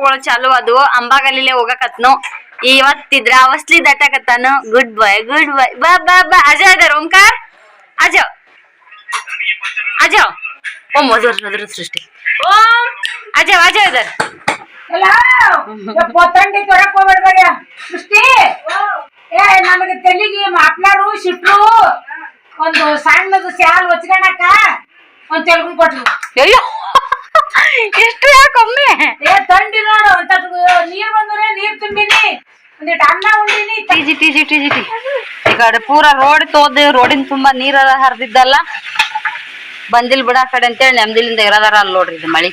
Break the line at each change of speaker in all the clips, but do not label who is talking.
ಕ್ಲಾಪ್ಗಳು ಚಾಲು ಅದು. ಅಂಬಾಗಲಿಲೆ ಹೋಗಕತ್ನು. ಇವತ್ತಿದ್ರ ಅವಸ್ಲಿ ದಟ್ಟಕತ್ತಾನು. Good bye good ಬಾಯ್ ಬಾ ಬಾ ಬಾ. ಅಜ ಅದಾರ ಓಂಕಾರ? ಅಜ ಅಜ ಓ ಮಧುರ ಮಧುರ ಸೃಷ್ಟಿ. ಓಂ ಅಜ ಅಜ ಅದರ
ಪೊತ್ತಂಡಿ ತೊರಕ್ ಹೋಗ್ಬೇಡ್ಬೇಡ ಸೃಷ್ಟಿ? ಏ ನಮಗೆ ತೆಲಿಗೆ ಮಾಪ್ಲಾರು ಶಿಟ್ರು ಒಂದು ಸಣ್ಣದು ಸ್ಯಾಲ್ ಹೊಚ್ಕೊಳಕ ಒಂದು ತೆಲುಗು ಕೊಟ್ರು
ಅಯ್ಯೋ ಎಷ್ಟು ಯಾಕೊಮ್ಮೆ
ಏ ತಂಡಿ ನೋಡು ಅಂತ ನೀರ್ ಬಂದ್ರೆ ನೀರ್ ತುಂಬಿನಿ. ಒಂದಿಟ್ಟು ಅನ್ನ ಉಂಡಿನಿ
ಟಿಜಿ ಟಿಜಿ ಟಿಜಿ ಟಿ ಈ ಕಡೆ ಪೂರ ರೋಡ್ ತೋದ್ ರೋಡಿನ ತುಂಬಾ ನೀರ ಹರಿದಿದ್ದಲ್ಲ. ಬಂದಿಲ್ ಬಿಡ ಕಡೆ ಅಂತೇಳಿ ನೆಮ್ಮದಿಲಿಂದ ಇರೋದಾರ ಅಲ್ಲಿ ನೋಡ್ರಿ ಇದು ಮಳಿ.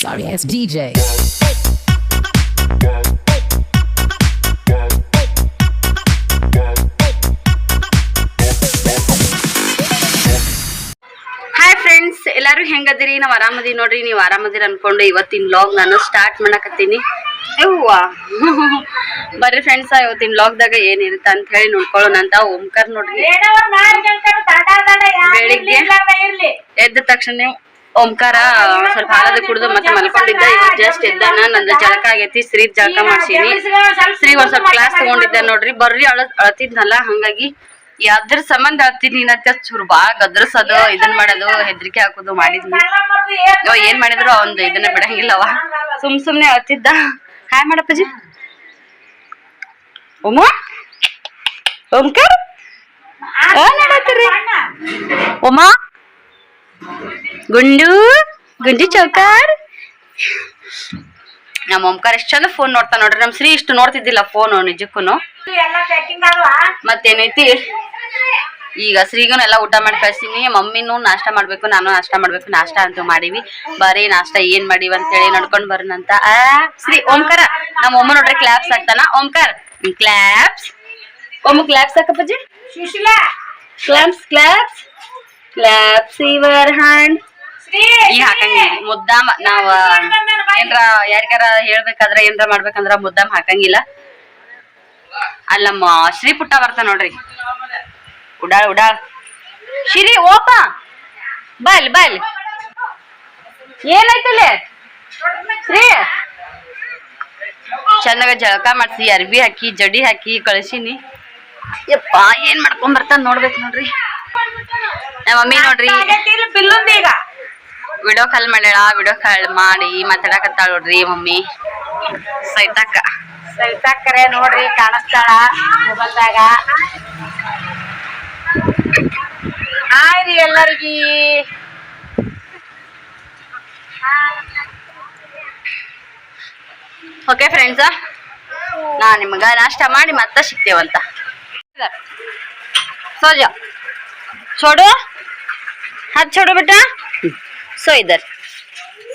Sorry, it's DJ.
ಎಲ್ಲಾರು ಹೆಂಗದಿರಿ? ನಾವ್ ಆರಾಮದಿ ನೋಡ್ರಿ, ನೀವ್ ಆರಾಮದಿರ ಅನ್ಕೊಂಡು ಇವತ್ತಿನ ಲಾಗ್ ನಾನು ಸ್ಟಾರ್ಟ್ ಮಾಡಕತ್ತೀನಿ. ಬರ್ರಿ ಫ್ರೆಂಡ್ಸ್ ಇವತ್ತಿನ ಲಾಗ್ದಾಗ ಏನಿರುತ್ತ ಅಂತ ಹೇಳಿ ನೋಡ್ಕೊಳ್ಳೋಣ ಅಂತ. ಓಂಕಾರ್ ನೋಡ್ರಿ. ಬೆಳಿಗ್ಗೆ? ಎದ್ದ ತಕ್ಷಣ ಓಂಕಾರ ಸ್ವಲ್ಪ ಹಾಲದ ಕುಡಿದು ಮತ್ತೆ ಮಲ್ಕೊಂಡಿದ್ದ. ಇವತ್ತು ಜಸ್ಟ್ ಎದ್ದಾನ, ನಂದು ಜಳಕ ಆಗೈತಿ ಶ್ರೀ ಜಳಕ ಮಾಡ್ಸೀನಿ. ಶ್ರೀ ಒಂದ್ ಸ್ವಲ್ಪ ಕ್ಲಾಸ್ ತಗೊಂಡಿದ್ದೆ ನೋಡ್ರಿ. ಬರ್ರಿ ಅಳ ಅಳತಿದ್ನಲ್ಲ, ಹಂಗಾಗಿ ಯಾವ್ದ್ರ ಸಂಬಂಧ ಆಗ್ತೀನಿ ಅಂತ ಚೂರು ಬಾ ಗದ್ರಸೋದು, ಇದನ್ ಮಾಡೋದು, ಹೆದ್ರಿಕೆ ಹಾಕೋದು ಮಾಡಿದ್ನಿ ಅವ ಏನ್ ಮಾಡಿದ್ರು ಅವಂದು ಇದನ್ನ ಬಿಡಂಗಿಲ್ಲವ ಸುಮ್ ಸುಮ್ನೆ ಅಳ್ತಿದ್ದ. ಹಾಯ್ ಮಾಡಪ್ಪಜಿ. ಉಮ್ಮ ಓಂಕಾರ ಉಮಾ ಗುಂಡು, ಗುಂಡಿ ಚೌಕಾರ್. ನಮ್ಮ ಓಂಕಾರ ಎಷ್ಟ್ ಚಂದ ಫೋನ್ ನೋಡ್ತಾ ನೋಡ್ರಿ. ನಮ್ ಶ್ರೀ ಇಷ್ಟು ನೋಡ್ತಿದ್ದಿಲ್ಲ ಫೋನ್ ನಿಜಕ್ಕೂನು.
ಎಲ್ಲ ಪ್ಯಾಕಿಂಗ್ ಅಲ್ವಾ?
ಮತ್ತೇನೈತಿ? ಈಗ ಶ್ರೀಗೂನು ಎಲ್ಲ ಊಟ ಮಾಡಿ ಕಳ್ಸಿನಿ. ಮಮ್ಮಿನೂ ನಾಷ್ಟ ಮಾಡ್ಬೇಕು ನಾನು ನಾಷ್ಟ ಮಾಡ್ಬೇಕು ನಾಷ್ಟ ಅಂತೂ ಮಾಡೀವಿ. ಬರೀ ನಾಷ್ಟ ಏನ್ ಮಾಡೀವಿ ಅಂತ ಹೇಳಿ ನಡ್ಕೊಂಡ್ ಬರೋಣಂತ ಆ ಶ್ರೀ ಓಂಕಾರ. ನಮ್ಮ ಒಮ್ಮ ನೋಡ್ರಿ ಕ್ಲಾಪ್ಸ್ ಹಾಕ್ತಾನ ಓಂಕಾರ. ಕ್ಲಾಪ್ಸ್ ಒಮ್ಮ claps ಹಾಕಪ್ಪಜ್ಜಿ
Sushila.
Claps claps claps your hand
Shri
ಈ ಹಾಕಂಗಿಲ್ಲ. ಮುದ್ದಾಮ ನಾವ್ ಏನ್ರ ಯಾರಿಗಾರ ಹೇಳ್ಬೇಕಾದ್ರ ಏನ್ರ ಮಾಡ್ಬೇಕಂದ್ರ ಮುದ್ದಾಮ್ ಹಾಕಂಗಿಲ್ಲ. ಅಲ್ಲ ನಮ್ಮ ಶ್ರೀ ಪುಟ್ಟ ಬರ್ತಾ ನೋಡ್ರಿ. ಉಡಾಳ್ ಉಡಾಳ್. ಶ್ರೀ, ಓಪ. ಬಲ್ ಬಲ್. ಏನಾಯ್ತಲ್ಲ ಶ್ರೀ. ಚಂದಾಗ ಜಳಕ ಮಾಡ್ಸಿ, ಅರ್ಬಿ ಹಾಕಿ ಜಡಿ ಹಾಕಿ ಕಳ್ಸಿನಿ. ಯಪ್ಪ, ಏನ್ ಮಾಡ್ಕೊಂಡ್ ಬರ್ತಾನ ನೋಡ್ಬೇಕು ನೋಡ್ರಿ. ನಮ್ಮ ಮಮ್ಮಿ ನೋಡ್ರಿ. ವಿಡಿಯೋ ಕಾಲ್ ಮಾಡ್ಯಾಳ ವಿಡಿಯೋ ಕಾಲ್ ಮಾಡಿ ಮಾತಾಡಕತ್ತಾಳ ನೋಡ್ರಿ ಮಮ್ಮಿ ಸೈತಾಕ
ಸವಿತಾಕರೆ ನೋಡ್ರಿ ಕಾಣಿಸ್ತಾಳ ಮೊಬೈಲ್ದಾಗ ಹಾಯ್ ರೀ ಎಲ್ಲರಿಗಿ
ಓಕೆ ಫ್ರೆಂಡ್ಸ್ ನಾ ನಿಮ್ಗ ನಾಷ್ಟ ಮಾಡಿ ಮತ್ತೆ ಸಿಗ್ತೇವಂತ ಸೋಜ छोड़ो हाथ छोड़ो बेटा सो इधर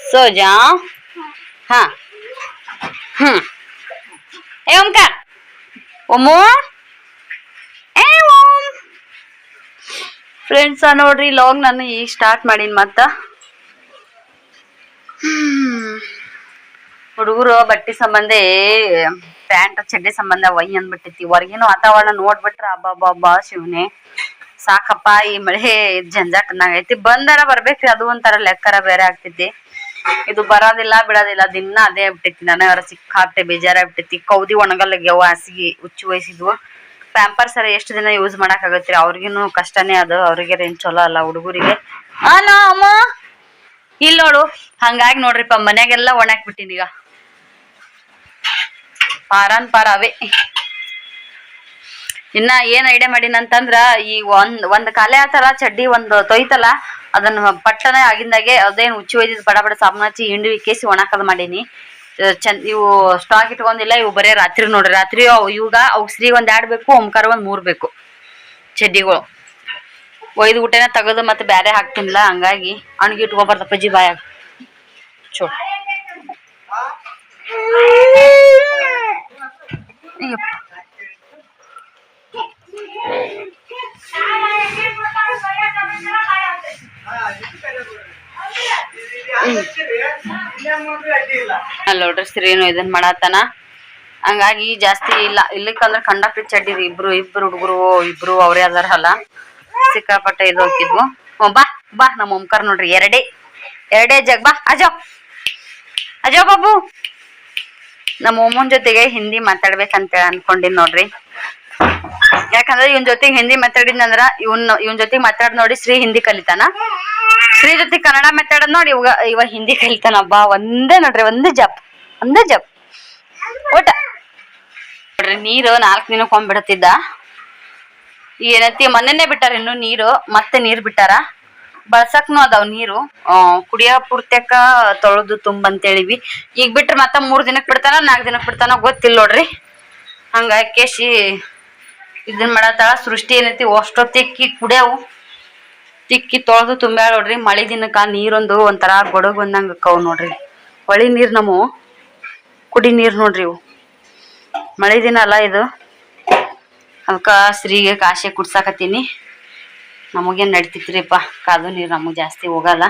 सो जाओ हाँ हम्म ए ओमकार ओमो ए ಓಂ ಫ್ರೆಂಡ್ಸ ನೋಡ್ರಿ ಲಾಗ್ ನಾನು ಈಗ ಸ್ಟಾರ್ಟ್ ಮಾಡೀನಿ ಮತ್ತ ಹುಡುಗರು ಬಟ್ಟೆ ಸಂಬಂಧ ಪ್ಯಾಂಟ್ ಚಡ್ಡಿ ಸಂಬಂಧ ವೈ ಅಂದ್ಬಿಟ್ಟೈತಿ ಹೊರಗಿನ ವಾತಾವರಣ ನೋಡ್ಬಿಟ್ರ ಅಬ್ಬಬ್ಬಾ ಶಿವನೇ ಸಾಕಪ್ಪ, ಈ ಮಳೆ ಜಂಜಾಟನಾಗ ಐತಿ. ಬಂದರ ಬರ್ಬೇಕ್ರಿ, ಅದು ಒಂಥರ ಲೆಕ್ಕರ ಬೇರೆ ಆಗ್ತೈತಿ. ಇದು ಬರೋದಿಲ್ಲ, ಬಿಡೋದಿಲ್ಲ, ದಿನ ಅದೇ ಆಗ್ಬಿಟ್ಟೈತಿ. ನನಗಾರ ಸಿಕ್ಕಾಪಟ್ಟೆ ಬೇಜಾರಾಗ್ಬಿಟ್ಟೈತಿ. ಕೌದಿ ಒಣಗಲ್ಲಾಗ್ಯಾವ ಹಾಸಿಗೆ ಹುಚ್ಚು ವಯಸ್ಸಿದ್ವು. ಪ್ಯಾಂಪರ್ಸ್ ಅರ ಎಷ್ಟು ದಿನ ಯೂಸ್ ಮಾಡಕ್ ಆಗತ್ರಿ? ಅವ್ರಿಗೇನು ಕಷ್ಟನೇ ಅದು. ಅವ್ರಿಗೆ ಏನ್ ಚಲೋ ಅಲ್ಲ ಹುಡುಗರಿಗೆ. ಅಲ್ಲ ಅಮ್ಮ ಇಲ್ಲಿ ನೋಡು. ಹಂಗಾಗಿ ನೋಡ್ರಿಪ್ಪ, ಮನ್ಯಾಗೆಲ್ಲ ಒಣಾಕ್ಬಿಟ್ಟಿನೀಗ ಪಾರಾನ್ ಪಾರ ಅವೇ. ಇನ್ನ ಏನ್ ಐಡಿಯಾ ಮಾಡೀನಿ ಅಂತಂದ್ರ ಈ ಒಂದ್ ಒಂದ್ ಕಾಲೆ ಆತರ ಚಡ್ಡಿ ಒಂದ್ ತೊಯ್ತಲ್ಲ ಅದನ್ನ ಪಟ್ಟನೆ ಆಗಿಂದಾಗೆ ಅದೇನ್ ಉಚ್ಚಿ ಒಯ್ದಿದ್ ಬಡ ಬಡ ಸಾಬನ್ ಹಚ್ಚಿ ಹಿಂಡಿ ಕೇಸಿ ಒಣಕದ್ ಮಾಡೀನಿ. ಚಂದ್ ಇವು ಸ್ಟಾಕ್ ಇಟ್ಕೊಂಡಿಲ್ಲ ಇವು ಬರೇ ರಾತ್ರಿ ನೋಡ್ರಿ. ರಾತ್ರಿ ಇವಾಗ ಅವ್ ಶ್ರೀ ಒಂದ್ ಎರಡ್ ಬೇಕು ಓಂಕಾರ ಒಂದ್ ಮೂರ್ ಬೇಕು ಚಡ್ಡಿಗಳು. ಒಯ್ದು ಊಟನ ತೆಗೆದು ಮತ್ತೆ ಬ್ಯಾರೆ ಹಾಕ್ತಿನಿಲ್ಲ ಹಂಗಾಗಿ ಇಟ್ಕೋಬರ್ತ ಪಜ್ಜಿ ಬಾಯಾಗ. ಚೋ. ಅಯ್ಯಪ್ಪ. ನೋಡ್ರಿ ಶ್ರೀನು ಇದನ್ ಮಾಡತ್ತಾನ ಹಂಗಾಗಿ ಜಾಸ್ತಿ ಇಲ್ಲ. ಇಲ್ಲಕ್ಕಂದ್ರ ಕಂಡ ಪಿಚ್ ರೀ ಇಬ್ರು ಇಬ್ರು ಹುಡುಗರು, ಇಬ್ರು ಅವ್ರೇ ಅದಾರಲ್ಲ. ಸಿಕ್ಕಾಪಟ್ಟೆ ಇದು ಹೋಗಿದ್ವು ಬಾ ಬಾ ನಮ್ಮ ಓಂಕಾರ ನೋಡ್ರಿ. ಎರಡೇ ಎರಡೇ ಜಗ್ ಬಾ. ಅಜೋ ಅಜೋ ಬಾಬು. ನಮ್ಮ ಅಮ್ಮನ ಜೊತೆಗೆ ಹಿಂದಿ ಮಾತಾಡ್ಬೇಕಂತ ಅನ್ಕೊಂಡಿನ್ ನೋಡ್ರಿ. ಯಾಕಂದ್ರೆ ಇವನ್ ಜೊತೆ ಹಿಂದಿ ಮಾತಾಡಿದ್ನಂದ್ರ ಇವನ್ ಇವನ್ ಜೊತೆ ಮಾತಾಡ್ ನೋಡಿ ಶ್ರೀ ಹಿಂದಿ ಕಲಿತಾನ. ಶ್ರೀ ಜೊತೆ ಕನ್ನಡ ಮಾತಾಡೋದ್ ನೋಡಿ ಇವಾಗ ಇವ ಹಿಂದಿ ಕಲಿತಾನ. ಬಾ, ಒಂದೇ ನೋಡ್ರಿ, ಒಂದೇ ಜಪ್ ಒಂದೇ ಜಪ್. ಒಟ್ಟ. ನೋಡ್ರಿ, ನೀರು ನಾಲ್ಕು ದಿನಕ್ಕೆ ಬಿಡುತ್ತಿದ್ದ ಏನೈತಿ, ಮೊನ್ನೆನೆ ಬಿಟ್ಟಾರ ಇನ್ನು ನೀರು, ಮತ್ತೆ ನೀರ್ ಬಿಟ್ಟಾರ. ಬಳಸಕ್ನು ಅದಾವ್ ನೀರು. ಕುಡಿಯೋ ಪೂರ್ತ್ಯಕ ತೊಳೆದು ತುಂಬಂತೇಳಿವಿ. ಈಗ ಬಿಟ್ರೆ ಮತ್ತೆ ಮೂರ್ ದಿನಕ್ ಬಿಡ್ತಾನ, ನಾಲ್ಕು ದಿನಕ್ ಬಿಡ್ತಾನ ಗೊತ್ತಿಲ್ಲ ನೋಡ್ರಿ. ಹಂಗಾಗಿ ಕೇಶಿ ಇದನ್ ಮಾಡತ್ತಾಳ ಸೃಷ್ಟಿ ಏನೈತಿ? ಅಷ್ಟೋ ತಿಕ್ಕಿ ಕುಡ್ಯಾವು. ತಿಕ್ಕಿ ತೊಳೆದು ತುಂಬ್ಯಾಳ ನೋಡ್ರಿ. ಮಳೆ ದಿನಕ್ಕ ನೀರೊಂದು ಒಂಥರ ಗೊಡಗ್ ಬಂದಂಗ ಅಕ್ಕವ್ ನೋಡ್ರಿ. ಹೊಳಿ ನೀರ್ ನಮ್ಮವು ಕುಡಿ ನೀರ್ ನೋಡ್ರಿ ಇವು. ಮಳೆ ದಿನ ಅಲ್ಲ ಇದು. ಅದಕ್ಕ ಸ್ತ್ರೀಗೆ ಕಾಶೆ ಕುಡ್ಸಾಕತ್ತೀನಿ. ನಮಗೇನ್ ನಡಿತೈತ್ರಿಪ್ಪ ಕಾದು ನೀರು ನಮಗ್ ಜಾಸ್ತಿ ಹೋಗಲ್ಲ.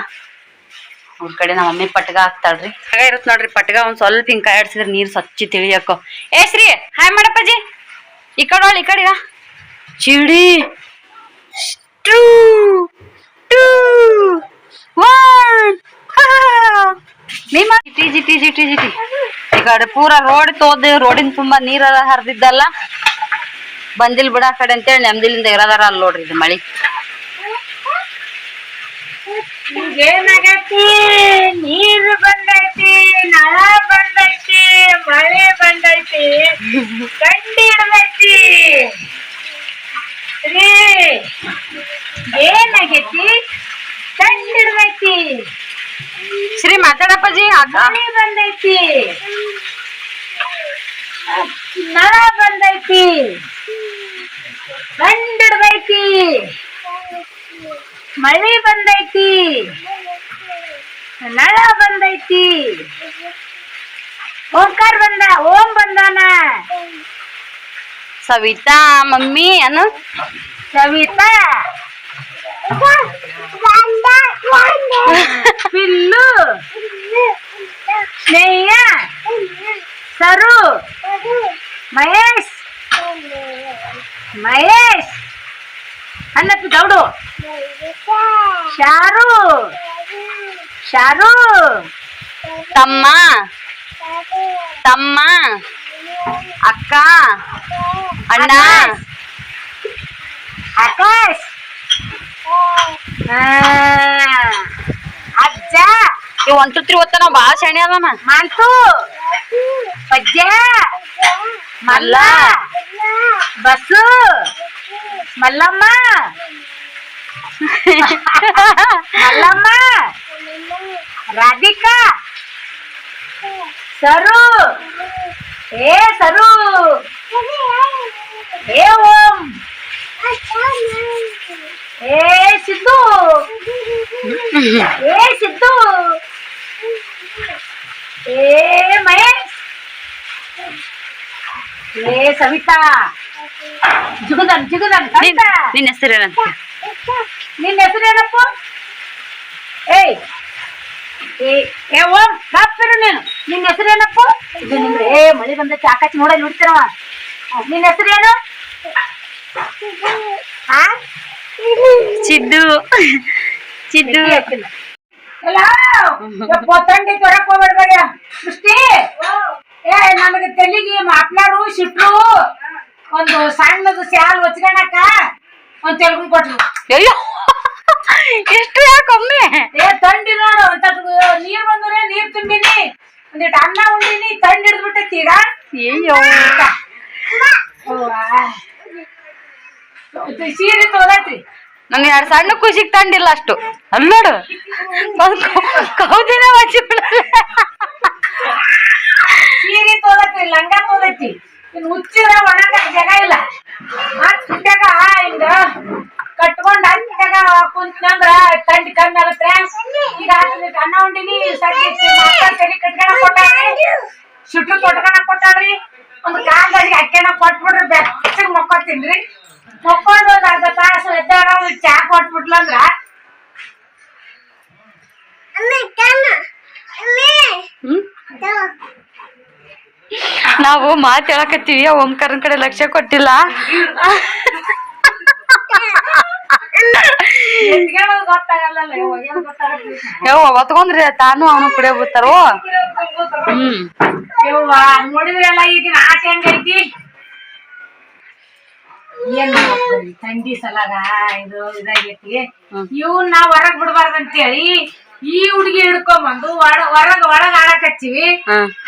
ಅವ್ರ ಕಡೆ ನಮ್ಮ ಮಮ್ಮಿ ಪಟ್ಗ ಹಾಕ್ತಾಳ್ರಿ. ಹಾಗೆ ಇರುತ್ತೆ ನೋಡ್ರಿ. ಪಟ್ಗ ಒಂದ್ ಸ್ವಲ್ಪ ಹಿಂಗ್ ಕಾಯಾಡ್ಸಿದ್ರೆ ನೀರ್ ಸ್ವಚ್ಛ ತಿಳಿಯಕ್ಕೋ ಏ, ಶ್ರೀ, ಹಾಯ್ ಮಾಡಪ್ಪಾಜಿ. ಈ ಕಡೆ ಈ ಕಡೆ ಚಿಡಿ ಟೂ ಟೂ, ಒನ್. ನಿಮ್ಮ ಜಿಟಿ ಜಿಟಿ ಜಿಟಿ ಜಿಟಿ ಈ ಕಡೆ ಪೂರ ರೋಡ್ ತೋದ್ ರೋಡಿನ ತುಂಬಾ ನೀರ ಹರಿದಿದ್ದಲ್ಲ. ಬಂದಿಲ್ ಬಿಡ ಕಡೆ ಅಂತೇಳಿ ನೆಮ್ಮದಿಲಿಂದ ಇರೋದಾರ ಅಲ್ಲಿ ನೋಡ್ರಿ ಇದು ಮಳಿ.
ಏನಾಗೈತಿ ನೀರು ಬಂದೈತಿ ನಳ ಬಂದೈತಿ ಮಳೆ ಬಂದೈತಿ ಗಂಡಿ ಹಿಡ್ದೈತಿ ರೀ ಏನಾಗೈತಿ ಗಂಡಿ ಹಿಡ್ದೈತಿ
ಶ್ರೀ ಮಾತಾಡಪ್ಪಾಜಿ ಅಕ್ಕ
ಮಳೆ ಬಂದೈತಿ ನಳ ಬಂದೈತಿ ಗಂಡಿ ಹಿಡ್ದೈತಿ ಮಳೆ ಬಂದೈತಿ. ನಳ ಬಂದೈತಿ. ಓಂಕಾರ ಬಂದ ಓಂ ಬಂದಾನ.
ಸವಿತಾ ಮಮ್ಮಿ ಅನು?
ಸವಿತಾ. ಪಿಲ್ಲು. ಸ್ನೇಹ. ಸರು. ಮಹೇಶ್. ಮಹೇಶ್. ಅನ್ನಪ್ಪಿ ಗೌಡು ಶಾರು ಶಾರು
ತಮ್ಮ ತಮ್ಮ ಅಕ್ಕ ಅಣ್ಣ
ಆಕಾಶ್ ಆ, ಅಜ್ಜ
ಇವ್ ಒನ್ ಟು ತ್ರೀ ಓದ್ತಾನ ಬಾಳ ಶಾಣೆ ಅದಾನ
ಮಾಂತು ಪಜ್ಜ ಮಲ್ಲ ಬಸ್ಸು ಮಲ್ಲಮ್ಮ ಮಲ್ಲಮ್ಮ ರಾಧಿಕಾ ಸರು ಏ ಸರು ಏ ಓಂ ಏ ಸಿದ್ದು ಏ ಸಿದ್ದು ಏ ಮಹೇಶ್ ಏ ಸವಿತಾ ಜುಗುದನ್ ಜುಗುದನ್
ನಿನ್
ಕವಿತಾ
ನಿನ್ ಹೆಸರೇನಂತ
ನಿನ್ನ ಹೆಸರೇನಪ್ಪ ಏಯ್ ಏ ಓಂ ನೀನು. ನಿನ್ನ ಹೆಸರೇನಪ್ಪ ಇದು ನಿಂದ್ರೆ ಏ ಮಳಿ ಬಂದ ಚಾಕಾಚಿ ನೋಡ ನೋಡ್ತಿರವ. ನಿನ್ನ ಹೆಸರೇನು ಸಿದ್ದು
ಚಿದ್ದು.
ಎಲ್ಲ ತಂಡಿ ತೊರಕ್ ಹೋಗ್ಬೇಡ್ಬೇಡ. ಸೃಷ್ಟಿ ಏ ನಮಗೆ ತೆಲಿಗೆ ಮಾಪ್ಲಾರು ಶಿಟ್ರು ಒಂದು ಸಣ್ಣದು ಸ್ಯಾಲ್ ಹೊಚ್ಕೊಳಕ ಒಂದ್ ತೆಲುಗು ಕೊಟ್ರು
ಅಯ್ಯೋ ಎಷ್ಟು ಯಾಕೊಮ್ಮೆ?
ಏ ತಂಡಿ ನೋಡು ಅಂತ ನೀರ್ ಬಂದ್ರೆ ನೀರ್ ತುಂಬಿನಿ. ಒಂದಿಟ್ಟು ಅನ್ನ ಉಂಡಿನಿ ತಂಡಿ ಹಿಡಿದ್ಬಿಟ್ಟೈತಿ ಈಗ
ಅಯ್ಯೋ.
ಸೀರೆ ತೊಗೊಳತ್ರಿ.
ನನ್ ಎರಡ್ ಸಣ್ಣ ಖುಷಿಗ್ ತಂಡಿಲ್ಲ ಅಷ್ಟು ಅಲ್ಲೋಡು ಕೌದಿನ ಮಚ್ಚಿ
ಸೀರೆ ತೊಗೊಳತ್ರಿ ಲಂಗ ತೊಗೊಳತ್ತಿ ಇನ್ ಹುಚ್ಚಿರ ಒಣಗ ಜಾಗ ಇಲ್ಲ. ಆ ತುಟ್ಯಾಗ ಹಿಂಗ ಕಟ್ಕೊಂಡ್ ಹತ್ತಾಗ ಕುಂತ್ನಂದ್ರ ತಂಡಿ ಕಮ್ಮಿ ಆಗತ್ತೆ ಈಗ ಹಾಕಿದ್ರೆ ಅನ್ನ ಉಂಡಿನಿ ಸರಿ ತಲೆ ಕಟ್ಕೊಳ ಕೊಟ್ಟಾರಿ ಸುಟ್ಟು ಕೊಟ್ಕೊಳ ಕೊಟ್ಟಾಡ್ರಿ ಒಂದು ಕಾಲ್ದಾಗಿ ಅಕ್ಕಿನ ಕೊಟ್ಬಿಡ್ರಿ ಬೆಚ್ಚಗ್ ಮಕ್ಕೋತೀನ್ರಿ. ಮಕ್ಕೊಂಡು ಒಂದ್ ಅರ್ಧ ತಾಸು ಎದ್ದಾರ, ಒಂದ್ ಚಾ ಕೊಟ್ಬಿಟ್ಲಂದ್ರ
ನಾವು ಮಾತ್ ಹೇಳಕತ್ತೀವಿ ಓಂಕಾರನ್ ಕಡೆ ಲಕ್ಷ್ಯ ಕೊಟ್ಟಿಲ್ಲ. ಯಾವ ಒತ್ಕೊಂಡ್ರಿ ತಾನು ಅವನು ಕುಡಿಯೋ ಬಿಡ್ತಾರ ಹ್ಮ್.
ಏನ್ ಥಂಡಿ ಸಲಾಗ ಇದು ಇದಾಗೈತಿ. ಇವ್ನ ನಾವ್ ಹೊರಗ್ ಬಿಡ್ಬಾರ್ದಂತೇಳಿ ಈ ಹುಡುಗಿ ಹಿಡ್ಕೊಂಬಂದು ಒಳ ಒಳಗ ಒಳಗ್ ಆಡಕ್ ಹಚ್ಚಿವಿ.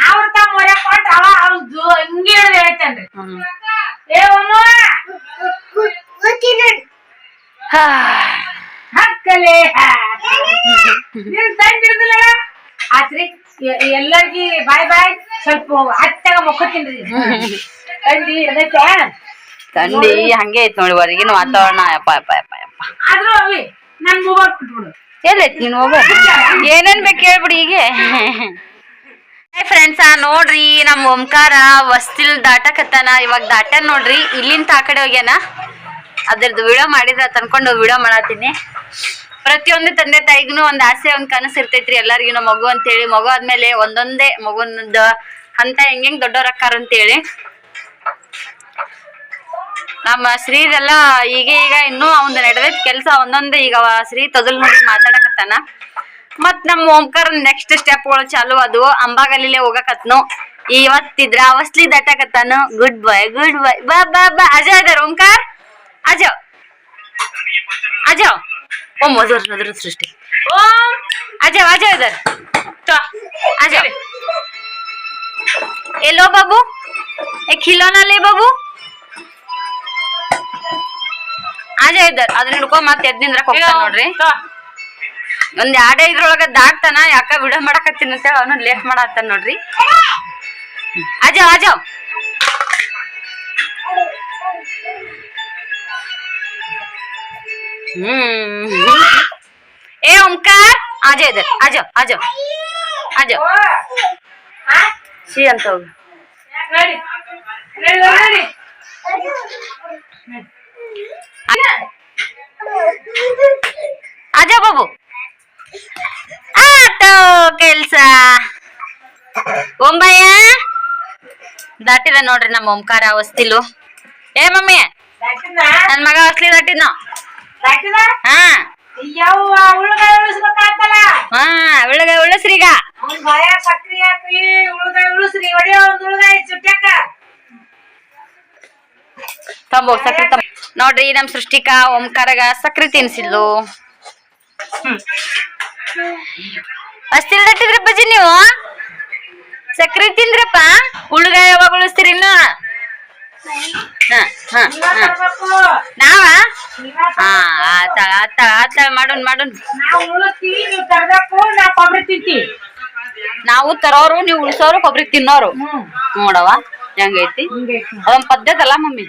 ಅವ್ರ ತಮ್ಮ ಹೊರಗೆ ಕೊಟ್ಟ ಅವ ಅವ್ದು ಹಿಂಗೆ ಹಿಡ್ದು ಹೇಳ್ತೇನ್ರಿ. ಏ
ಹಾ.
ಹಕ್ಕಲೆ ನೀನ್ ತಂದ್ ಹಿಡ್ದಿಲ್ಲ ಆತ್ರಿ ಎಲ್ಲರಿಗಿ ಬಾಯ್ ಬಾಯ್. ಸ್ವಲ್ಪ ಹತ್ತಾಗ ಮೊಕ್ಕತ್ತೀನ್ರಿ ತಂದಿ ಅದಕ್ಕೆ
ಥಂಡಿ ಹಂಗೆ ಐತ್ ನೋಡಿ ಹೊರಗಿನ ವಾತಾವರಣ. ಯಪ್ಪ ಯಪ್ಪ ಯಪ್ಪ ಯಪ್ಪ
ಆದ್ರೂ ಅವಿ ನನ್ ಮೊಬೈಲ್ ಕೊಟ್ಬಿಡು.
ಎಲ್ಲೈತ್ ನೀನು ಹೋಗ. ಏನೇನ್ ಬೇಕು ಹೇಳ್ಬಿಡಿ ಹೀಗೆ. ಫ್ರೆಂಡ್ಸ್ ನೋಡ್ರಿ, ನಮ್ ಓಂಕಾರ ವಸ್ತಿಲ್ ದಾಟಕತ್ತಾನ. ಇವಾಗ ದಾಟ್ಯಾನ ನೋಡ್ರಿ ಇಲ್ಲಿಂದ ಆ ಕಡೆ ಹೋಗ್ಯಾನ. ಅದ್ರದ್ದು ವಿಡಿಯೋ ಮಾಡಿದ್ರ ತಂದ್ಕೊಂಡು ವಿಡಿಯೋ ಮಾಡತ್ತೀನಿ ಪ್ರತಿಯೊಂದು ತಂದೆ ತಾಯಿಗೂ ಒಂದ್ ಆಸೆ, ಒಂದ್ ಕನಸು ಇರ್ತೈತ್ರಿ ಎಲ್ಲರಿಗೂ ಮಗು ಅಂತೇಳಿ. ಮಗು ಆದ್ಮೇಲೆ ಒಂದೊಂದೇ ಮಗುನದ ಹಂತ ಹೆಂಗ್ ದೊಡ್ಡವ್ರಕ್ಕಾರ ಅಂತೇಳಿ. ನಮ್ಮ ಶ್ರೀದೆಲ್ಲ ಈಗ ಈಗ ಇನ್ನು ಅವ್ನ ನಡೆದ ಕೆಲಸ. ಒಂದೊಂದು ಈಗ ಶ್ರೀ ತೊದಲ್ ನೋಡಿ ಮಾತಾಡಕತ್ತಾನ. ಮತ್ ನಮ್ಮ ಓಂಕಾರ ನೆಕ್ಸ್ಟ್ ಸ್ಟೆಪ್ಗಳು ಚಾಲು ಅದು. ಅಂಬಾಗಲಿಲೆ ಹೋಗಕತ್ನು. ಇವತ್ತಿದ್ರ ಅವಸ್ಲಿ ದಟ್ಟಕತ್ತಾನ ಗುಡ್ ಬಾಯ್ ಗುಡ್ ಬಾಯ್ ಬಾ ಬಾ ಬಾ. ಅಜಯ್ ಅದಾರ ಓಂಕಾರ? ಅಜಯ್. ಅಜಯ್. ಓ, ಮಧುರ್, ಮಧುರ ಸೃಷ್ಟಿ. ಓ ಅಜಯ್ ಅಜಯ್ ಅದಾರ. ಅಜಯ್. ಎಲ್ಲೋ ಬಾಬು? ಏ ಖಿಲೋನಾ ಲೇ ಬಾಬು? ಅಜಯ್ ಇದ್ದಾರ ಅದನ್ನ ಹಿಡ್ಕೊ ಮತ್ತೆ ಎದ್ ನಿಂದ್ರಕ್ ಹೋಗ್ತಾನ ನೋಡ್ರಿ. ಒಂದ್ ಎರಡ ಇದ್ರೊಳಗ ದಾಟ್ತಾನ ಯಾಕ ವಿಡಿಯೋ ಮಾಡಾಕತ್ತೀನಿ ಅಂತ ಹೇಳಿ ಅವನು ಲೇಟ್ ಮಾಡತ್ತಾನ ನೋಡ್ರಿ. ಅಜಾವ್ ಅಜಾವ್ ಹ್ಮ್. ಏ ಓಂಕಾರ. ಅಜಯ್ ಇದ್ದಾರ ಆಜಾವ್ ಆಜಾವ್ ಆಜಾವ್ ಸಿ ಅಂತ ಹೋಗು.
ರೆಡಿ
ಬಾಬು. ಆಟೋ ಕೆಲ್ಸ. ಒಂಬಯ್ಯ. ದಾಟಿದ ನೋಡ್ರಿ ನಮ್ಮ ಓಂಕಾರ ವಸ್ತಿಲು ಏ ಮಮ್ಮಿ, ನನ್ ಮಗ ಹೊಸ್ಲಿ ದಾಟಿದ್ನ
ದಾಟಿದ
ಹಾ ಉಳ್ಳಗ ಉಳ್ಳಸ್ರೀಗ
ಅವ್ನ್ ಭಯ ಸಕ್ರಿ ಹಾಕಿ ಉಳ್ಗಾಯ ಉಳಿಸ್ರಿ ಹೊಡಿಯೋ ಒಂದ್ ಉಳ್ಗಾಯ
ತಂಬೋ, ಸಕ್ರಿ ತಂಬ. ನೋಡ್ರಿ ನಮ್ ಸೃಷ್ಟಿಕಾ ಓಂಕಾರಗ ಸಕ್ರಿ ತಿನ್ಸಿದ್ಲು ಅಷ್ಟಿಲ್ ದಟ್ಟಿದ್ರಿ ಬಜ್ಜಿ ನೀವು? ಸಕ್ರಿ ತಿಂದ್ರಪ್ಪ ಉಳ್ಗ ಯಾವಾಗ ಉಳಿಸ್ತೀರಿ ಇನ್ನು? ಹಾ ಹಾ
ನೀವ
ಹಾ.
ತರ್ಬೇಕು
ನಾವ?
ನೀವ
ಹಾ ಆತ ಆತ ಆತ ಮಾಡೋನ್ ಮಾಡೋನ್.
ನಾವ್
ತರೋರು ನೀವು ಉಳ್ಸೋರು ಕೊಬ್ಬರಿ ತಿನ್ನೋರು. ನೋಡವ ಹೆಂಗೈತಿ?
ಹಿಂಗೈತಿ.
ಅದೊಂದ್ ಪದ್ಧತಿ ಅಲ್ಲ ಮಮ್ಮಿ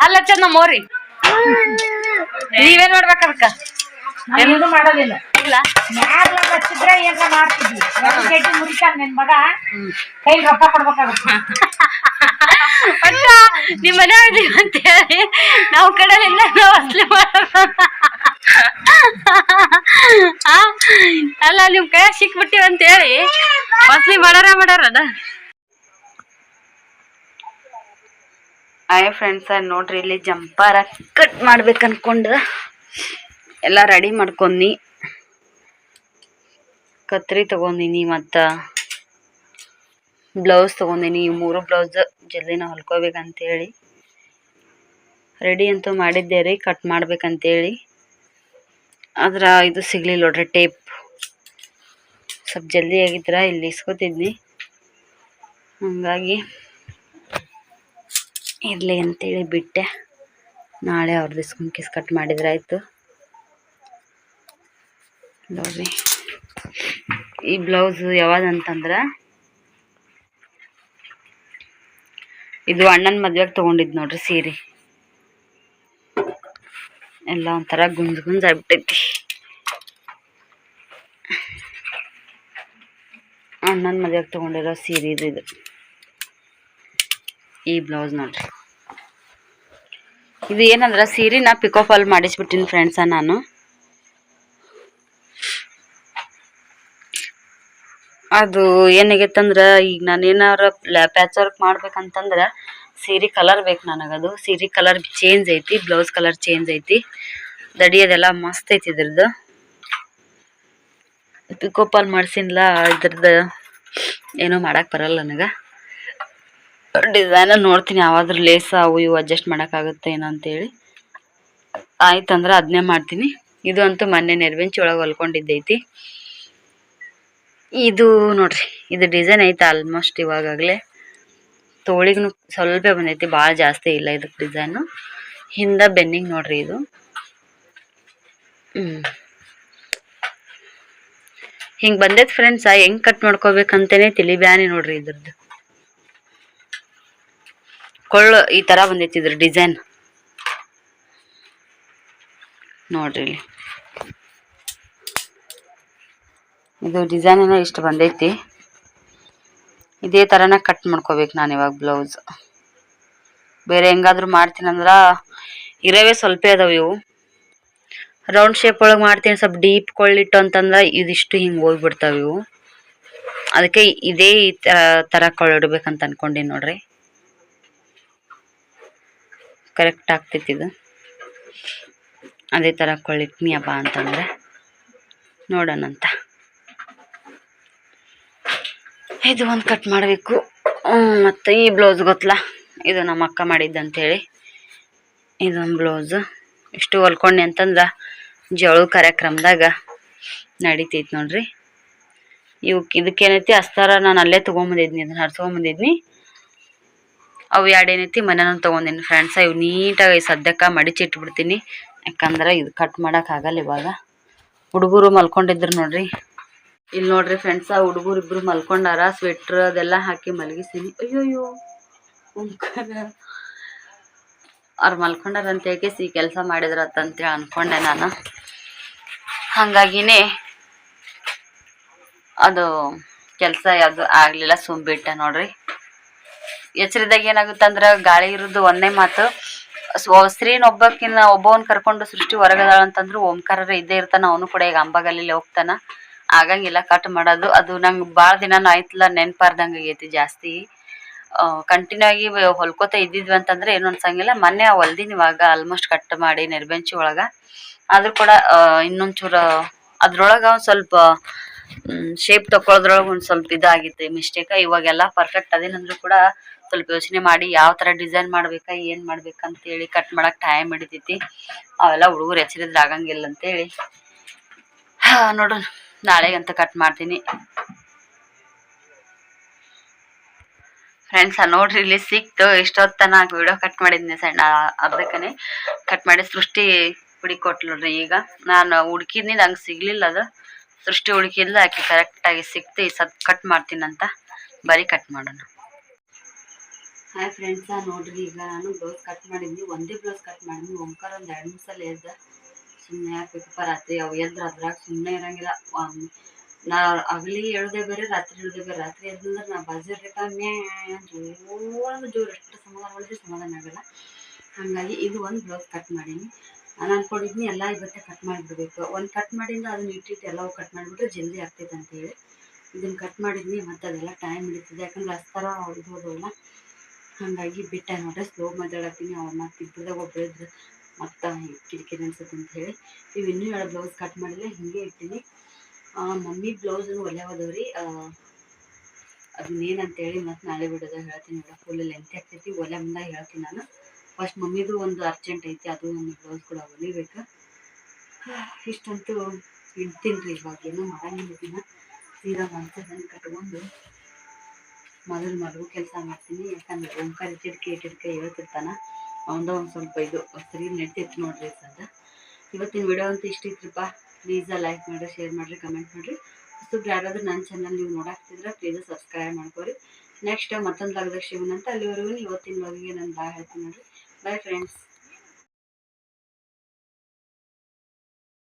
ಅಲ್ಲ ಚಂದ ನಮ್ಮ ಮೋರಿ. ನೀವೇನ್ ಮಾಡ್ಬೇಕ ಅದಕ್ಕ.
ಎಲ್ಲೂ ಮಾಡೋದಿಲ್ಲ.
ಇಲ್ಲ.
ಮ್ಯಾಲ ಹಚ್ಚಿದ್ರೆ ಏನ್ರ ಮಾಡ್ತಿದ್ವಿ ಎರಡು ಗಡ್ಡಿ ಮುರಿತಾನ ನಿನ್ ಮಗ ಕೈ ರೊಕ್ಕ ಕೊಡ್ಬೇಕಾಗುತ್ತೆ.
ನಿಮ್ ಮನೆ ಇದೀವಿ ಅಂತ ಹೇಳಿ ನಾವು ಕಡೆಯಿಂದ ನಾವು ಅಸಲಿ ಅಲ್ಲ ನಿಮ್ ಕೈ ಸಿಕ್ಬಿಟ್ಟಿವಿ ಅಂತ ಹೇಳಿ. ಅಸಲಿ ಮಾಡಾರ ಮಾಡಾರದ ಆಯ್ ಫ್ರೆಂಡ್ಸ ನೋಡ್ರಿ, ಇಲ್ಲಿ ಜಂಪಾರ ಕಟ್ ಮಾಡ್ಬೇಕು ಅನ್ಕೊಂಡು ಎಲ್ಲ ರೆಡಿ ಮಾಡ್ಕೊಂಡಿ. ಕತ್ರಿ ತಗೊಂಡಿನಿ ಮತ್ತು ಬ್ಲೌಸ್ ತಗೊಂಡಿನಿ. ಈ ಮೂರು ಬ್ಲೌಸ್ ಜಲ್ದಿನ ಹೊಲ್ಕೋಬೇಕಂತೇಳಿ. ರೆಡಿ ಅಂತೂ ಮಾಡಿದ್ದೆ ರೀ ಕಟ್ ಮಾಡ್ಬೇಕಂತೇಳಿ. ಆದ್ರೆ ಇದು ಸಿಗ್ಲಿಲ್ಲ ನೋಡ್ರಿ ಟೇಪ್ ಸ್ವಲ್ಪ ಜಲ್ದಿ ಆಗಿದ್ರೆ ಇಲ್ಲಿ ಇಸ್ಕೊತಿದ್ನಿ. ಹಂಗಾಗಿ ಇರಲಿ ಅಂತೇಳಿ ಬಿಟ್ಟೆ. ನಾಳೆ ಅವ್ರದ್ದು ಇಸ್ಕೊಂಡ್ ಕಿಸ್ ಕಟ್ ಮಾಡಿದ್ರೆ ಆಯಿತು. ನೋಡ್ರಿ. ಈ ಬ್ಲೌಸ್ ಯಾವಾಗಂತಂದ್ರೆ ಇದು ಅಣ್ಣನ ಮದ್ವೆಗೆ ತೊಗೊಂಡಿದ್ದು ನೋಡ್ರಿ ಸೀರೆ. ಎಲ್ಲ ಒಂಥರ ಗುಂಜ್ ಗುಂಜ್ ಆಗ್ಬಿಟ್ಟೈತಿ. ಅಣ್ಣನ ಮದ್ವೆಗೆ ತೊಗೊಂಡಿರೋ ಸೀರೆ ಇದು ಇದು. ಈ ಬ್ಲೌಸ್ ನೋಡ್ರಿ. ಇದು ಏನಂದ್ರೆ ಸೀರೆನ ಪಿಕೋ ಫಾಲ್ ಮಾಡಿಸ್ಬಿಟ್ಟಿನಿ ಫ್ರೆಂಡ್ಸ ನಾನು. ಅದು ಏನಾಗೈತಂದ್ರೆ ಈಗ ನಾನು ಏನಾರ ಪ್ಯಾಚ್ ವರ್ಕ್ ಮಾಡ್ಬೇಕಂತಂದ್ರೆ ಸೀರೆ ಕಲರ್ ಬೇಕು ನನಗದು. ಸೀರೆ ಕಲರ್ ಚೇಂಜ್ ಐತಿ ಬ್ಲೌಸ್ ಕಲರ್ ಚೇಂಜ್ ಐತಿ. ದಡಿ ಅದೆಲ್ಲ ಮಸ್ತ್ ಐತಿ ಇದ್ರದ್ದು. ಪಿಕೋಪಾಲ್ ಮಾಡ್ಸಿನ್ಲ ಇದ್ರದ್ದು ಏನೂ ಮಾಡಕ್ಕೆ ಬರಲ್ಲ ನನಗೆ. ಡಿಸೈನ ನೋಡ್ತೀನಿ ಯಾವಾದ್ರೂ ಲೇಸ್ ಅವು ಇವು ಅಡ್ಜಸ್ಟ್ ಮಾಡೋಕ್ಕಾಗುತ್ತೆ ಏನೋ ಅಂತೇಳಿ. ಆಯ್ತಂದ್ರೆ ಅದನ್ನೇ ಮಾಡ್ತೀನಿ. ಇದು ಅಂತೂ ಮೊನ್ನೆ ನೆರವಿಂಚಿ ಒಳಗೆ ಹೊಲ್ಕೊಂಡಿದ್ದೈತಿ. ಇದು ನೋಡ್ರಿ, ಇದು ಡಿಸೈನ್ ಐತೆ ಆಲ್ಮೋಸ್ಟ್ ಇವಾಗಲೇ ತೋಳಿಗೂ ಸ್ವಲ್ಪ ಬಂದೈತಿ, ಭಾಳ ಜಾಸ್ತಿ ಇಲ್ಲ ಇದಕ್ಕೆ ಡಿಸೈನು ಹಿಂದೆ ಬೆನ್ನಿಗೆ ನೋಡ್ರಿ ಇದು. ಹ್ಞೂ ಹಿಂಗೆ ಬಂದೈತೆ ಫ್ರೆಂಡ್ಸ್ ಹೆಂಗೆ ಕಟ್ ಮಾಡ್ಕೋಬೇಕಂತಲೇ ತಿಳಿ ಬ್ಯಾನಿ ನೋಡ್ರಿ ಇದ್ರದ್ದು. ಕೊಳ್ಳು ಈ ತರ ಬಂದೈತಿ ಡಿಸೈನ್ ನೋಡ್ರಿ ಇದು ಡಿಸೈನ್ ಏನೋ ಇಷ್ಟು ಬಂದೈತಿ. ಇದೇ ತರನೇ ಕಟ್ ಮಾಡ್ಕೋಬೇಕು ನಾನು ಇವಾಗ ಬ್ಲೌಸ್ ಬೇರೆ ಹೆಂಗಾದ್ರೂ ಮಾಡ್ತೀನಂದ್ರೆ ಇರವೇ ಸ್ವಲ್ಪ ಅದಾವೆ ಇವು. ರೌಂಡ್ ಶೇಪ್ ಒಳಗೆ ಮಾಡ್ತೀನಿ, ಸ್ವಲ್ಪ ಡೀಪ್ ಕೊಳ್ಳಿಟ್ಟು ಅಂತಂದ್ರೆ ಇದಿಷ್ಟು ಹಿಂಗೆ ಹೋಗ್ಬಿಡ್ತಾವೆ ಇವು. ಅದಕ್ಕೆ ಇದೇ ಈ ತರ ಕೊಳ್ಳಿಡ್ಬೇಕಂತ ಅನ್ಕೊಂಡೀನಿ ನೋಡ್ರಿ. ಕರೆಕ್ಟ್ ಆಗ್ತೈತಿ ಇದು. ಅದೇ ಥರ ಅಂತಂದರೆ ಅಂತಂದ್ರೆ ನೋಡೋಣಂತ ಇದು ಒಂದು ಕಟ್ ಮಾಡಬೇಕು. ಮತ್ತು ಈ ಬ್ಲೌಸ್ ಗೊತ್ತಲ್ಲ ಇದು ನಮ್ಮ ಅಕ್ಕ ಮಾಡಿದ್ದಂಥೇಳಿ ಇದೊಂದು ಬ್ಲೌಸ್ ಇಷ್ಟು ಹೊಲ್ಕೊಂಡೆ ಅಂತಂದ್ರೆ ಜೋಳ ಕಾರ್ಯಕ್ರಮದಾಗ ನಡೀತೈತೆ ನೋಡ್ರಿ. ಇವಕ್ಕೆ ಇದಕ್ಕೇನೈತಿ, ಅಸ್ತಾರ ನಾನು ಅಲ್ಲೇ ತೊಗೊಂಬಂದಿದ್ನಿ ಅದನ್ನ ಹರ್ಸ್ಕೊಂಬಂದಿದ್ನಿ. ಅವು ಎರಡೇನೈತಿ ಏನೈತಿ, ಮನೆನ ತೊಗೊಂಡಿನಿ ಫ್ರೆಂಡ್ಸ ಇವು ನೀಟಾಗಿ ಸದ್ಯಕ್ಕೆ ಮಡಿಚಿಟ್ಬಿಡ್ತೀನಿ. ಯಾಕಂದ್ರೆ ಇದು ಕಟ್ ಮಾಡೋಕ್ಕಾಗಲ್ಲ ಇವಾಗ. ಹುಡುಗರು ಮಲ್ಕೊಂಡಿದ್ರು ನೋಡ್ರಿ. ಇಲ್ಲಿ ನೋಡ್ರಿ ಫ್ರೆಂಡ್ಸ ಹುಡುಗರು ಇಬ್ರು ಮಲ್ಕೊಂಡಾರ ಸ್ವೆಟ್ರ್ ಅದೆಲ್ಲ ಹಾಕಿ ಮಲಗಿಸ್ತೀನಿ. ಅಯ್ಯೋಯ್ಯೋ ಅವ್ರು ಮಲ್ಕೊಂಡಾರ ಅಂತ ಹೇಳಿ ಕೆಲಸ ಮಾಡಿದ್ರತ್ತಂತೇಳಿ ಅನ್ಕೊಂಡೆ ನಾನು. ಹಾಗಾಗಿನೇ ಅದು ಕೆಲಸ ಯಾವುದು ಆಗಲಿಲ್ಲ, ಸುಮ್ಬಿಟ್ಟೆ ನೋಡ್ರಿ. ಎಚ್ಚರಿದಾಗ ಏನಾಗುತ್ತೆ ಅಂದ್ರೆ ಗಾಳಿ ಇರೋದು ಒಂದೇ ಮಾತು. ಸ್ತ್ರೀನ ಒಬ್ಬಕ್ಕಿನ್ನ ಒಬ್ಬವನ್ ಕರ್ಕೊಂಡು ಸೃಷ್ಟಿ ಹೊರಗದಾಳ ಅಂತಂದ್ರು ಓಂಕಾರ ಇದ್ದೇ ಇರ್ತಾನ, ಅವನು ಕೂಡ ಈಗ ಅಂಬಗಲ್ಲಿ ಹೋಗ್ತಾನ. ಆಗಂಗಿಲ್ಲ ಕಟ್ ಮಾಡೋದು. ಅದು ನಂಗೆ ಭಾಳ ದಿನ ಆಯ್ತಲ್ಲ, ನೆನ್ಪಾರ್ದಂಗೆ ಆಗೈತಿ ಜಾಸ್ತಿ. ಕಂಟಿನ್ಯೂ ಆಗಿ ಹೊಲ್ಕೋತ ಇದ್ದಿದ್ವಿ ಅಂತಂದ್ರೆ ಏನು ಅನ್ಸಂಗಿಲ್ಲ. ಮೊನ್ನೆ ಹೊಲ್ದಿನ ಇವಾಗ ಆಲ್ಮೋಸ್ಟ್ ಕಟ್ ಮಾಡಿ ನೆರ್ಬೆಂಚಿ ಒಳಗ. ಆದ್ರೂ ಕೂಡ ಇನ್ನೊಂಚೂರು, ಅದ್ರೊಳಗ ಒಂದ್ ಸ್ವಲ್ಪ ಶೇಪ್ ತಗೊಳೋದ್ರೊಳಗೆ ಒಂದು ಸ್ವಲ್ಪ ಇದಾಗಿತ್ತು ಮಿಸ್ಟೇಕ್ ಇವಾಗೆಲ್ಲ ಪರ್ಫೆಕ್ಟ್ ಅದೇನಂದ್ರೂ ಕೂಡ ಸ್ವಲ್ಪ ಯೋಚನೆ ಮಾಡಿ ಯಾವ ತರ ಡಿಸೈನ್ ಮಾಡ್ಬೇಕಾ, ಏನು ಮಾಡ್ಬೇಕಂತೇಳಿ ಕಟ್ ಮಾಡಕ್ ಟೈಮ್ ಹಿಡಿತೈತಿ. ಅವೆಲ್ಲ ಹುಡುಗರು ಎಚ್ಚರಿದ್ರೆ ಆಗಂಗಿಲ್ಲ ಅಂತ ಹೇಳಿ. ನೋಡೋಣ. ನಾಳೆಗಂತ ಕಟ್ ಮಾಡ್ತೀನಿ. ಫ್ರೆಂಡ್ಸ್ ನೋಡ್ರಿ, ಇಲ್ಲಿ ಸಿಕ್ತು. ಎಷ್ಟೊತ್ತನ ವಿಡಿಯೋ ಕಟ್ ಮಾಡಿದ್ನಿ ಸಣ್ಣ ಅದಕ್ಕನೆ ಕಟ್ ಮಾಡಿ ಸೃಷ್ಟಿ ಹುಡಿ ಕೊಟ್ಲು ನೋಡ್ರಿ ಈಗ. ನಾನು ಹುಡುಕಿದ್ನಿ, ನಂಗೆ ಸಿಗ್ಲಿಲ್ಲ ಅದು. ಸೃಷ್ಟಿ ಹುಡುಕಿಲ್ಲ ಆಕೆ ಕರೆಕ್ಟಾಗಿ ಸಿಕ್ತು. ಈ ಸತ್ ಕಟ್ ಮಾಡ್ತೀನಂತ. ಬರೀ ಕಟ್ ಮಾಡೋಣ. ಹಾಯ್ ಫ್ರೆಂಡ್ಸ ನೋಡ್ರಿ, ಈಗ ನಾನು ಬ್ಲೌಸ್ ಕಟ್ ಮಾಡಿದ್ನಿ. ಒಂದೇ ಬ್ಲೌಸ್ ಕಟ್ ಮಾಡಿದ್ನಿ. ಓಂಕಾರ ಒಂದು ಎರಡು ನಿಮಿಷ ಎದ್ದ. ಸುಮ್ಮನೆ ಯಾಕಬೇಕಪ್ಪ ರಾತ್ರಿ? ಅವು ಎದ್ರ ಅದ್ರಾಗ ಸುಮ್ಮನೆ ಇರಂಗಿಲ್ಲ. ನಾ ಹಗಲಿ ಹೇಳ್ದೆ ಬೇರೆ, ರಾತ್ರಿ ಹೇಳ್ದೆ ಬೇರೆ. ರಾತ್ರಿ ಎದ್ದಂದ್ರೆ ನಾ ಬಜರ್ಬೇಕಾದ್ರೆ ಜೋರು ಜೋರು ಎಷ್ಟು ಸಮಾಧಾನ ಮಾಡಿದ್ರೆ ಸಮಾಧಾನ ಆಗಲ್ಲ. ಹಾಗಾಗಿ ಇದು ಒಂದು ಬ್ಲೌಸ್ ಕಟ್ ಮಾಡೀನಿ. ನಾನು ಅನ್ಕೊಂಡಿದ್ನಿ ಎಲ್ಲ ಇವತ್ತೇ ಕಟ್ ಮಾಡಿಬಿಡ್ಬೇಕು. ಒಂದು ಕಟ್ ಮಾಡಿಂದ ಅದನ್ನ ಇಟ್ಟಿಟ್ಟು ಎಲ್ಲವೂ ಕಟ್ ಮಾಡಿಬಿಟ್ರೆ ಜಲ್ದಿ ಆಗ್ತೈತೆ ಅಂತೇಳಿ ಇದನ್ನು ಕಟ್ ಮಾಡಿದ್ನಿ, ಮತ್ತು ಅದೆಲ್ಲ ಟೈಮ್ ಹಿಡಿತದೆ. ಯಾಕಂದ್ರೆ ಅಸ್ತರ ಇದು ಹೋದವಲ್ಲ ಹಾಗಾಗಿ ಬಿಟ್ಟೆ ನೋಡ್ರಿ ಸ್ಲೋ ಮಾತಾಡತ್ತೀನಿ. ಅವ್ರು ಮತ್ತೆ ಇಬ್ಬರದಾಗ ಒಬ್ಬರದ್ದು ಮತ್ತೆ ಕಿರಿಕಿರಿ ಅನ್ಸುತ್ತೆ ಅಂತ ಹೇಳಿ. ನೀವು ಇನ್ನೂ ಎರಡು ಬ್ಲೌಸ್ ಕಟ್ ಮಾಡಿದ್ರೆ ಹಿಂಗೆ ಇಟ್ಟಿನಿ ಮಮ್ಮಿ ಬ್ಲೌಸನ್ನು ಒಲೆ ಹೋದವ್ರಿ ಅದನ್ನೇನಂತೇಳಿ ಮತ್ತೆ ನಾಳೆ ಬಿಡೋದ ಹೇಳ್ತೀನಿ ನೋಡ. ಫುಲ್ ಲೆಂತ್ ಆಗ್ತೈತಿ. ಒಲೆ ಮುಂದೆ ಹೇಳ್ತೀನಿ ನಾನು. ಫಸ್ಟ್ ಮಮ್ಮಿದು ಒಂದು ಅರ್ಜೆಂಟ್ ಐತಿ. ಅದು ಒಂದು ಬ್ಲೌಸ್ ಕೂಡ ಹೊಲಿಬೇಕು ಇಷ್ಟಂತೂ ಇಡ್ತೀನಿ ರೀ ಇವಾಗ ಏನೂ ಮಾಡಂಗಿಲ್ಲ ಸೀದಾ ಮಂಚದಲ್ಲಿ ಕಟ್ಕೊಂಡು ಮೊದಲು ಮಲಗು ಕೆಲಸ ಮಾಡ್ತೀನಿ. ಯಾಕಂದ್ರೆ ಓಂಕಾರ ಇಟ್ಟಿಡ್ಕೆ ಇಟ್ಟಿಡ್ಕೆ ಹೇಳ್ತಿರ್ತಾನ. ಅವಂದ ಒಂದು ಸ್ವಲ್ಪ ಇದು ಸರಿ ನೆಟ್ಟಿತ್ತು ನೋಡ್ರಿ ಸದ ಇವತ್ತಿನ ವಿಡಿಯೋ ಅಂತ ಇಷ್ಟ ಇತ್ರಿಪ್ಪ. ಪ್ಲೀಸ ಲೈಕ್ ಮಾಡಿರಿ ಶೇರ್ ಮಾಡಿರಿ ಕಮೆಂಟ್ ಮಾಡಿರಿ. ಹೊಸಬ್ರು ಯಾರಾದ್ರೂ ನನ್ನ ಚಾನಲ್ ನೀವು ನೋಡಾಕ್ತಿದ್ರೆ ಪ್ಲೀಸ್ ಸಬ್ಸ್ಕ್ರೈಬ್ ಮಾಡ್ಕೊರಿ. ನೆಕ್ಸ್ಟ್ ಮತ್ತೊಂದು ಲಾಗ್ದಾಗ ಸಿಗೋಣಂತ ಅಲ್ಲಿವರೆಗೂ ಇವತ್ತಿನ ಲಾಗಿಗೆ ನಾನು ಬಾಯ್ ಹೇಳ್ತೀನಿ ನೋಡ್ರಿ. Bye friends